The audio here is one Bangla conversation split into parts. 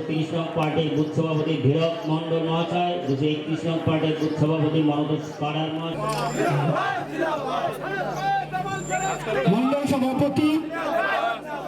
তিরিশ নং পার্টির বুথ সভাপতি ধীরক মন্ডল মহাশয় দুশো একত্রিশ নং পার্টির বুথ সভাপতি মনোজ পাড়ার মহাশয়। মন্ডল সভাপতি হাজার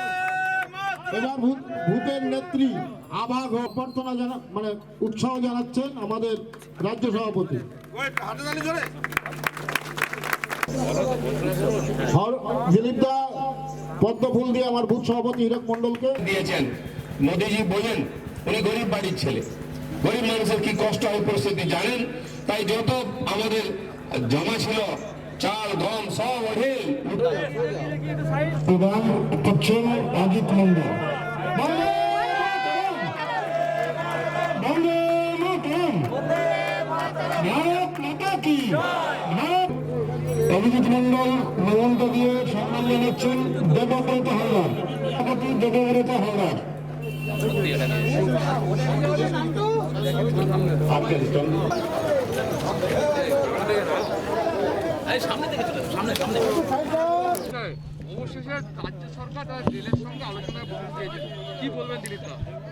এবার ভূত- ভূতের নেত্রী আভাগ অভ্যর্থনা জানা মানে উৎসাহ জানাচ্ছেন আমাদের রাজ্য সভাপতি। হর- দিলীপ দা পদ্ম ফুল দিয়ে আমার বুথ সভাপতি হীরক মন্ডলকে দিয়েছেন। মোদিজি বোঝেন উনি গরিব বাড়ির ছেলে। গরিব মানুষের কি কষ্ট হয় পরিস্থিতি জানেন? তাই যত আমাদের জমা ছিল চাল গম সব প্রধান করছেন অজিত মন্ডল অভিজিৎ মন্ডল মমন্ত দিয়ে সম্মান জানাচ্ছেন দেবব্রত হালদার। সভাপতি দেবব্রত হালদার।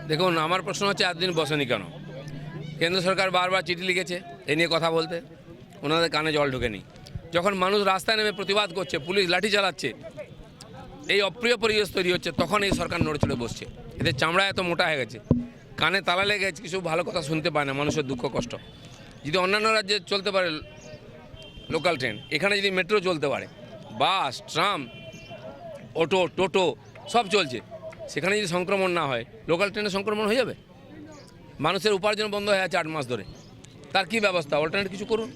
দেখুন, আমার প্রশ্ন হচ্ছে এতদিন বসেনি কেন? কেন্দ্র সরকার বারবার চিঠি লিখেছে, এ নিয়ে কথা বলতে। ওনাদের কানে জল ঢোকেনি। যখন মানুষ রাস্তায় নেমে প্রতিবাদ করছে, পুলিশ লাঠি চালাচ্ছে, এই অপ্রিয় পরিবেশ তৈরি হচ্ছে, তখন এই সরকার নড়ে বসছে। এদের চামড়া এত মোটা হয়ে গেছে, কানে তালা লেগে গেছে, কিছু ভালো কথা শুনতে পায় না মানুষের দুঃখ, কষ্ট। যদি অন্যান্য রাজ্যে চলতে পারে লোকাল ট্রেন, এখানে যদি মেট্রো চলতে পারে, বাস, ট্রাম অটো টোটো সব চলছে। সেখানে যদি সংক্রমণ না হয় লোকাল ট্রেনে সংক্রমণ হয়ে যাবে? মানুষের উপার্জন বন্ধ হয়ে আছে আট মাস ধরে। তার কি ব্যবস্থা? অল্টারনেট কিছু করুন।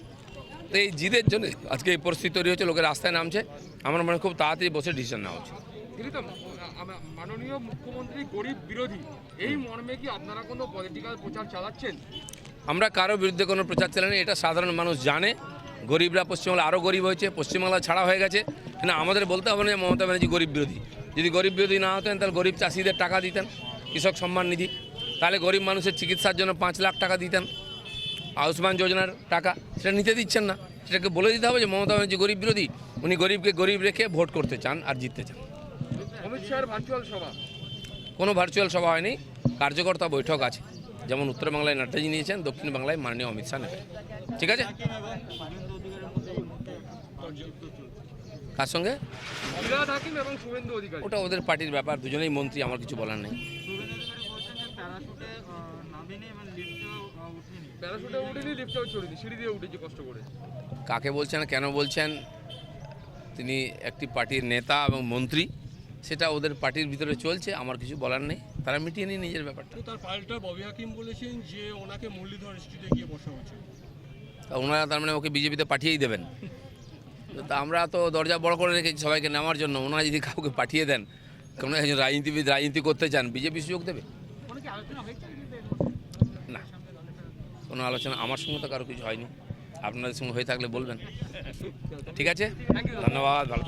তো এই জিদের জন্য আজকে এই পরিস্থিতি তৈরি হচ্ছে লোকের রাস্তায় নামছে। আমার মনে খুব তাড়াতাড়ি বসে ডিসিশন নেওয়া উচিত। মাননীয় মুখ্যমন্ত্রী গরিব বিরোধী এই মর্মে কি আপনারা কোনো পলিটিক্যাল প্রচার চালাচ্ছেন? আমরা কারও বিরুদ্ধে কোনো প্রচার চালানি এটা সাধারণ মানুষ জানে। গরিবরা পশ্চিমবাংলা আরও গরিব হয়েছে পশ্চিমবাংলা ছাড়া হয়ে গেছে। না আমাদের বলতে হবে না যে মমতা ব্যানার্জি গরিব বিরোধী। যদি গরিব বিরোধী না হতেন তাহলে গরিব চাষিদের টাকা দিতেন কৃষক সম্মান নিধি। তাহলে গরিব মানুষের চিকিৎসার জন্য পাঁচ লাখ টাকা দিতেন। আয়ুষ্মান যোজনার টাকা সেটা নিতে দিচ্ছেন না। সেটাকে বলে দিতে হবে যে মমতা ব্যানার্জি গরিব বিরোধী উনি গরিবকে গরিব রেখে ভোট করতে চান আর জিততে চান। অমিত শাহের ভার্চুয়াল সভা। কোনো ভার্চুয়াল সভা হয়নি কার্যকর্তা বৈঠক আছে। যেমন উত্তর বাংলায় নাড্ডাজি নিয়েছেন দক্ষিণ বাংলায় মাননীয় অমিত শাহ নেবেন। ঠিক আছে? কার সঙ্গে? ওটা ওদের পার্টির ব্যাপার দুজনেই মন্ত্রী আমার কিছু বলার নেই। প্যারাশুটে উঠেনি লিফটেও চড়িনি সিঁড়ি দিয়ে উঠেছি কষ্ট করে। কাকে বলছেন কেন বলছেন? তিনি একটি পার্টির নেতা এবং মন্ত্রী সেটা ওদের পার্টির ভিতরে চলছে আমার কিছু বলার নেই। তারা মিটিয়ে নিয়ে নিজের ব্যাপারটা। তার পাল্টা ববি হাকিম বলেছেন যে ওনাকে মুরলীধর স্ট্রিটে গিয়ে বসা হয়েছে। তা ওনারা তার মানে ওকে বিজেপিতে পাঠিয়েই দেবেন? তা আমরা তো দরজা বড় করে রেখেছি সবাইকে নেওয়ার জন্য। ওনারা যদি কাউকে পাঠিয়ে দেন কোনো একজন রাজনীতিবিদ রাজনীতি করতে চান, বিজেপি সুযোগ দেবে। না, কোনো আলোচনা আমার সঙ্গে তো কারও কিছু হয়নি। আপনাদের সঙ্গে হয়ে থাকলে বলবেন। ঠিক আছে? ধন্যবাদ, ভালো।